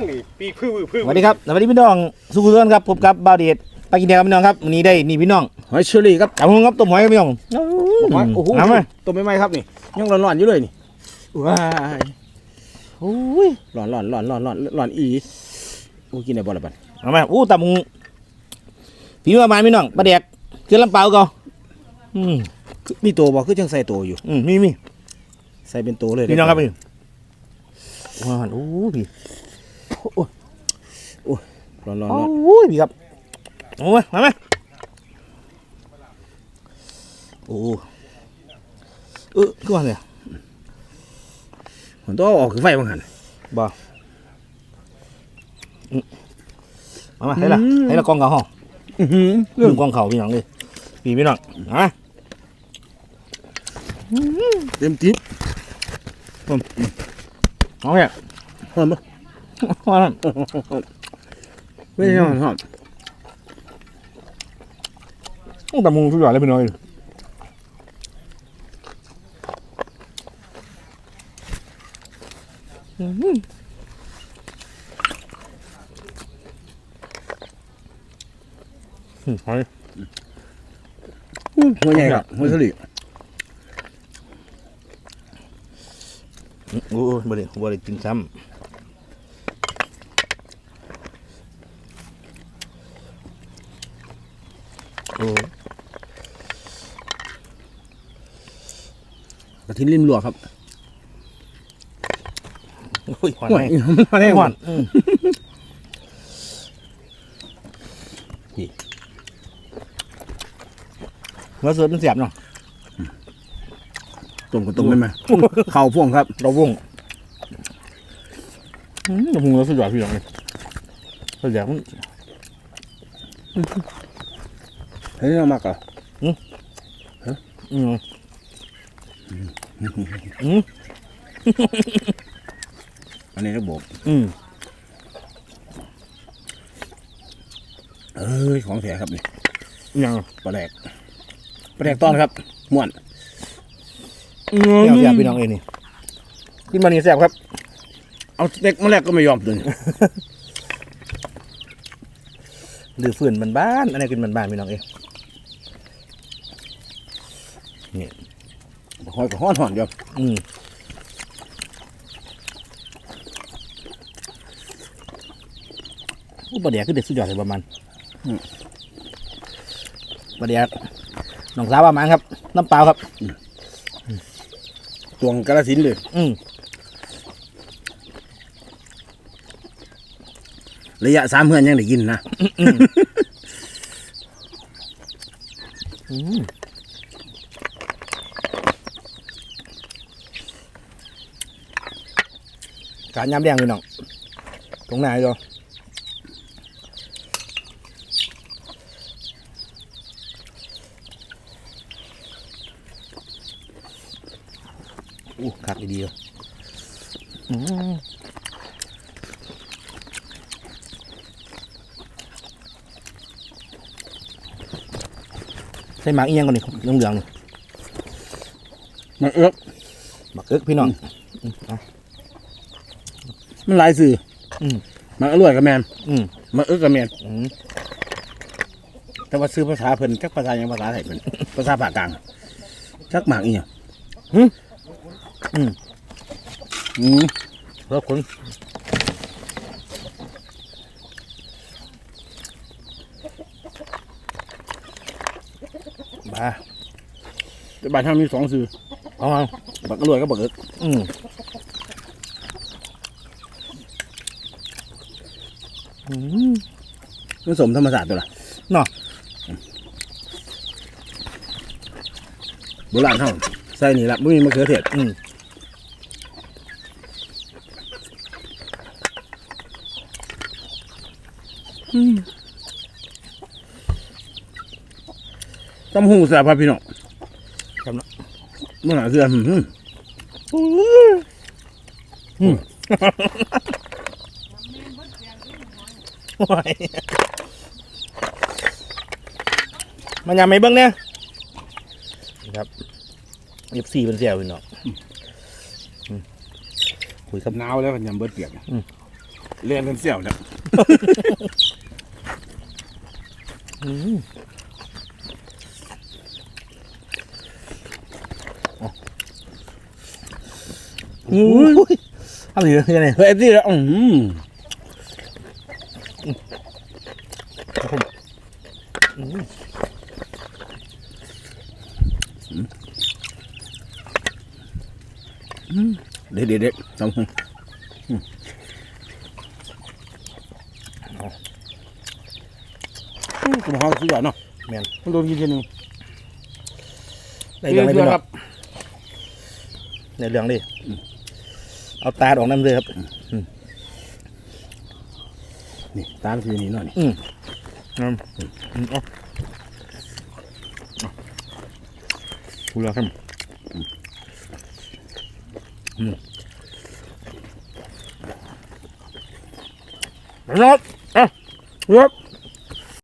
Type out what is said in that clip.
งนี่ปีกพื้นพื้นสวัสดีครับสวัสดีพี่น้องสุขุมทุกท่านครับพบกับบาวเดชไปกินแดงครับพี่น้องครับวันนี้ได้นี่พี่น้องหอยเชอรี่ครับจับหงครับต้มหอยครับพี่น้องหอยโอ้โหเอาไหมตัวไม่ไหมครับนี่ยังร้อนๆอยู่เลยนี่ว้ายโอ้ยร้อนร้อนร้อนร้อนร้อนร้อนอีโอ้กินได้บ่ละบัดเอาไหมอู้ตับหงพี่มาบานพี่น้องปลาแดกเกลือลำเปล่าก็อืมคือมีตัวบ่คือจังใส่ตัวอยู่อืมมีมีใส่เป็นตัวเลยพี่น้องครับพี่ว้าวโอ้พี่ ร้อนร้อนโอ้ร้อนยพี่ครับโอ้ยมาไหมโอ้เออคือว่าไงผมต้องออกคือไฟบางหันบ่อืมามาให้ละให้ละกล้องเขาห้องหือเรื่องกองเขาพี่น้องเลยพี่พี่น้องเอามาเต็มจิ๊บเอาเนี่ยหอมบ่ว่านั่น ไม่ใช่หอมหอมต้องตำมุงทุกอย่างเลยพี่น้องเลยอืมหอยหัวใหญ่ครับหัวเชอรี่โอ้ยบ่ได้บ่ได้กินซ้ำโอ้ย กระทินริมหลวกครับโอ้ยหวานหัวไหมมาแน่หหวาวานนอืมนี่เนื้อเสือมันเสียบเนาะต้มกับต้มได้ไหมเข่าพ่วงครับ เราวงอืมตำมุงแล้วสุดยอดพี่น้องเลยสุดยอดมัน เฮ้ยเอามากอะอืมอืมอันนี้ก็บอกอืมเอ้ยของแท้ครับนี่ยังปลาแดกปลาแดกต้อนครับม่วนเสียบเสียบพี่น้องเองนี่ขึ้นมานี่แซ่บครับ เอาเด็กมาแรกก็ไม่ยอมตัวนี้หรือฝืนมันบ้านๆอันนี้กินมันบ้านๆพี่น้องเอง หอยกับห้อนหอนอยู่อืมอู้ปลาเดียคือเด็ดสุดยอดเลยประมาณปลาเดียน้องสาวประมาณครับ น้ำเปล่าครับตวงกระสินธุ์เลย อืมระยะสามเพื่อนยังได้กินนะ อืม การยำแดงพี่น้องตรงไหนจ้ะอู้คักดีๆเลยอืมใส่หมากอีหยังก่อนนี่เหลืองๆนี่มันเอื้อหมักเอิกพี่น้องอืมเอา มันหลายสื่ออมมันอร่อยกับแมนอืมมันเอื้อกับแมนอืมแต่ว่าซื้อภาษาเพิ่นจักภาษาหยังภาษาไทยเพิ่น ภาษาภาคกลางจักหมากอีหยังอืม อืมแล้วคนบ้าแต่บ้านเฮามีสองสื่อเอาเอาบักอร่อยกับบักเอิกอืม มมันสมธรรมศาสตร์ตัวละเนาะโบราณเฮาใส่นี่ละบ่มีมะเขือเทศอืมตำหูแซ่บครับพี่น้องจำเนาะมันหาเสื้ออืมอืมโอ้ย มันยังไม่เบิ้งเนี่ยนี่ครับเอฟซีเป็นเสียวพี่น้องอืมคุยกับหนาวแล้วมันยำเบิดเปียกอืมเรียนกันเสี่ยวเนี่ยอืมอุ้ยทำดีเลยยังไงเฮ้ยที่แล้วอืม เด็ดเด็ดเด็ดสองคนคุณพ่อสุดยอดเนาะแมนมันโดนกินทีนึงในเรื่องได้เรื่พี่น้คอรังในเรื่องดิเอาตาออกน้ำเลยครับนี่ตามทีนี้หน่อยนี่ อืมอืมอืมเอาพูดแล้วครับอืมครับอะรับ